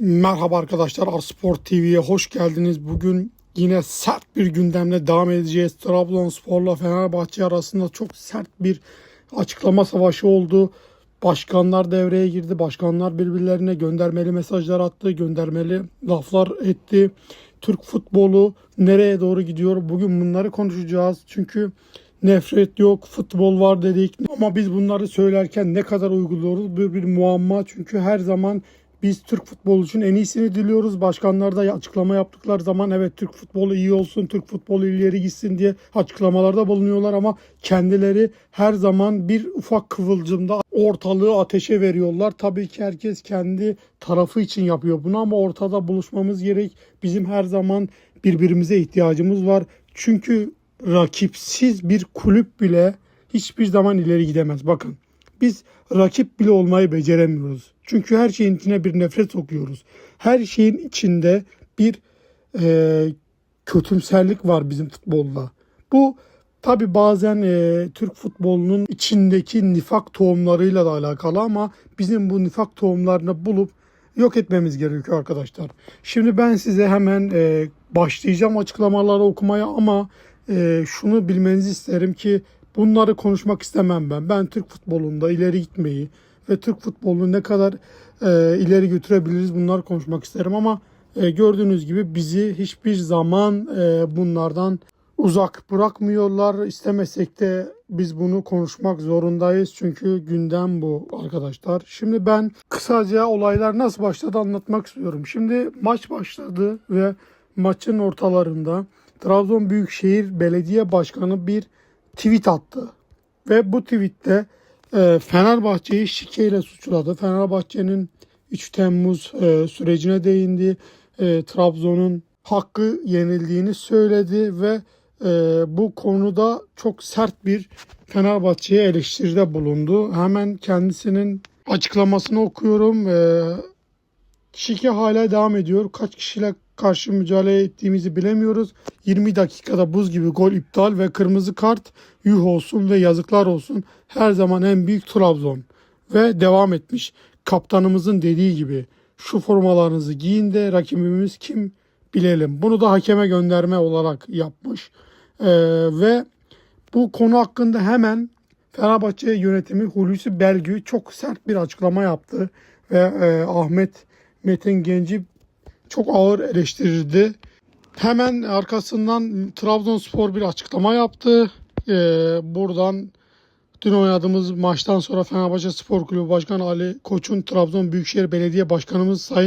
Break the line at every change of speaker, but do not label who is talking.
Merhaba arkadaşlar Arspor TV'ye hoş geldiniz. Bugün yine sert bir gündemle devam edeceğiz. Trabzonspor'la Fenerbahçe arasında çok sert bir açıklama savaşı oldu. Başkanlar devreye girdi. Başkanlar birbirlerine göndermeli mesajlar attı, göndermeli laflar etti. Türk futbolu nereye doğru gidiyor? Bugün bunları konuşacağız. Çünkü nefret yok, futbol var dedik. Ama biz bunları söylerken ne kadar uyguluyoruz? Bu bir muamma. Çünkü her zaman biz Türk futbolu için en iyisini diliyoruz. Başkanlar da açıklama yaptıkları zaman evet Türk futbolu iyi olsun, Türk futbolu ileri gitsin diye açıklamalarda bulunuyorlar ama kendileri her zaman bir ufak kıvılcımda ortalığı ateşe veriyorlar. Tabii ki herkes kendi tarafı için yapıyor bunu ama ortada buluşmamız gerek. Bizim her zaman birbirimize ihtiyacımız var. Çünkü rakipsiz bir kulüp bile hiçbir zaman ileri gidemez. Bakın biz rakip bile olmayı beceremiyoruz. Çünkü her şeyin içine bir nefret sokuyoruz. Her şeyin içinde bir e, kötümserlik var bizim futbolda. Bu tabi bazen e, Türk futbolunun içindeki nifak tohumlarıyla da alakalı ama bizim bu nifak tohumlarını bulup yok etmemiz gerekiyor arkadaşlar. Şimdi ben size hemen e, başlayacağım açıklamaları okumaya ama e, şunu bilmenizi isterim ki bunları konuşmak istemem ben. Ben Türk futbolunda ileri gitmeyi ve Türk futbolunu ne kadar e, ileri götürebiliriz bunları konuşmak isterim ama e, gördüğünüz gibi bizi hiçbir zaman e, bunlardan uzak bırakmıyorlar. İstemesek de biz bunu konuşmak zorundayız. Çünkü gündem bu arkadaşlar. Şimdi ben kısaca olaylar nasıl başladı anlatmak istiyorum. Şimdi maç başladı ve maçın ortalarında Trabzon Büyükşehir Belediye Başkanı bir tweet attı. Ve bu tweette e, Fenerbahçe'yi şikeyle suçladı. Fenerbahçe'nin 3 Temmuz e, sürecine değindi. E, Trabzon'un hakkı yenildiğini söyledi ve bu konuda çok sert bir Fenerbahçe'ye eleştiride bulundu. Hemen kendisinin açıklamasını okuyorum. Şike hala devam ediyor. Kaç kişiyle karşı mücadele ettiğimizi bilemiyoruz. 20 dakikada buz gibi gol iptal ve kırmızı kart yuh olsun ve yazıklar olsun. Her zaman en büyük Trabzon. Ve devam etmiş. Kaptanımızın dediği gibi şu formalarınızı giyin de rakibimiz kim bilelim. Bunu da hakeme gönderme olarak yapmış. Ee, ve bu konu hakkında hemen Fenerbahçe yönetimi Hulusi Belgü çok sert bir açıklama yaptı. Ve e, Ahmet Metin Genci çok ağır eleştirirdi. Hemen arkasından Trabzonspor bir açıklama yaptı. Ee, buradan dün oynadığımız maçtan sonra Fenerbahçe Spor Kulübü Başkanı Ali Koç'un Trabzon Büyükşehir Belediye Başkanımız Sayın